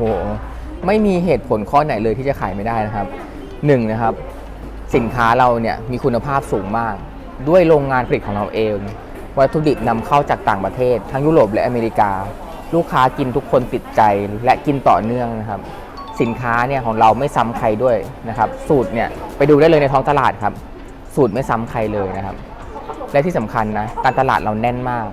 หไม่มีเหตุผลข้อไหนเลยที่จะขายไม่ได้นะครับหนึ่งนะครับ สินค้าเราเนี่ยมีคุณภาพสูงมาก ด้วยโรงงานผลิตของเราเอง วัตถุดิบนำเข้าจากต่างประเทศ ทั้งยุโรปและอเมริกา ลูกค้ากินทุกคนติดใจและกินต่อเนื่องนะครับ สินค้าเนี่ยของเราไม่ซ้ำใครด้วยนะครับ สูตรเนี่ยไปดูได้เลยในท้องตลาดครับ สูตรไม่ซ้ำใครเลยนะครับ และที่สำคัญนะการตลาดเราแน่นมาก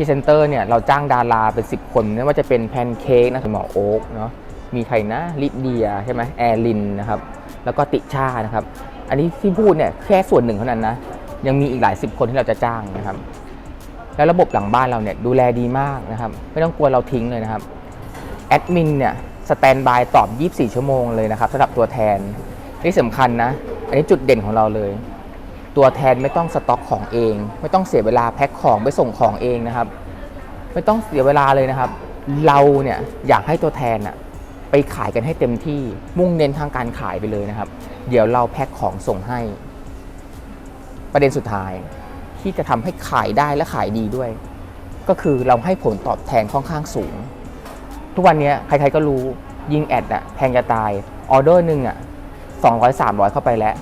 พรีเซนเตอร์เนี่ยเราจ้างดาราเป็น 10 คนไม่ว่าจะเป็นแพนเค้กนะหมอโอ๊กเนาะมีใครนะลิเดียใช่ไหมแอร์ลินนะครับแล้วก็ติชานะครับ อันนี้ที่พูดเนี่ยแค่ส่วนหนึ่งเท่านั้นนะยังมีอีกหลายสิบคนที่เราจะจ้างนะครับ แล้วระบบหลังบ้านเราเนี่ยดูแลดีมากนะครับ ไม่ต้องกลัวเราทิ้งเลยนะครับแอดมินเนี่ยสแตนบายตอบ 24 ชั่วโมงเลยนะครับสำหรับตัวแทนที่สำคัญนะ อันนี้จุดเด่นของเราเลย ตัวแทนไม่ต้องสต็อกของเอง ไม่ต้องเสียเวลาแพ็คของไปส่งของเองนะครับ ไม่ต้องเสียเวลาเลยนะครับ เราเนี่ยอยากให้ตัวแทนอะไปขายกันให้เต็มที่มุ่งเน้นทางการขายไปเลยนะครับ เดี๋ยวเราแพ็คของส่งให้ ประเด็นสุดท้ายที่จะทำให้ขายได้และขายดีด้วย ก็คือเราให้ผลตอบแทนค่อนข้างสูง ทุกวันนี้ใครๆก็รู้ยิงแอดอะแพงจะตายออเดอร์หนึ่งอะ200 300 เข้าไปแล้ว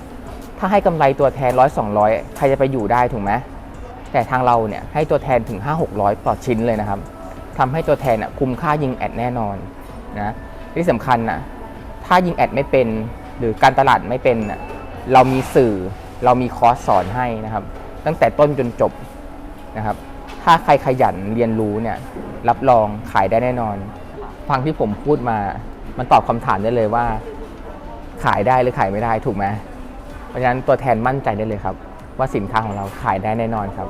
ถ้าให้กำไรตัวแทน100 200ใครจะไปอยู่ได้ถูกไหมแต่ทางเราเนี่ยให้ตัวแทนถึง 5 600 ต่อชิ้นเลยนะครับทำให้ตัวแทนอะคุ้มค่ายิงแอดแน่นอนนะที่สำคัญนะถ้ายิงแอดไม่เป็นหรือการตลาดไม่เป็นน่ะเรามีสื่อเรามีคอร์สสอนให้นะครับ ตั้งแต่ต้นจนจบนะครับ ถ้าใครขยันเรียนรู้เนี่ยรับรองขายได้แน่นอน ฟังที่ผมพูดมา มันตอบคำถามได้เลยว่า ขายได้หรือขายไม่ได้ถูกไหม เพราะฉะนั้นตัวแทนมั่นใจได้เลยครับ ว่าสินค้าของเราขายได้แน่นอนครับ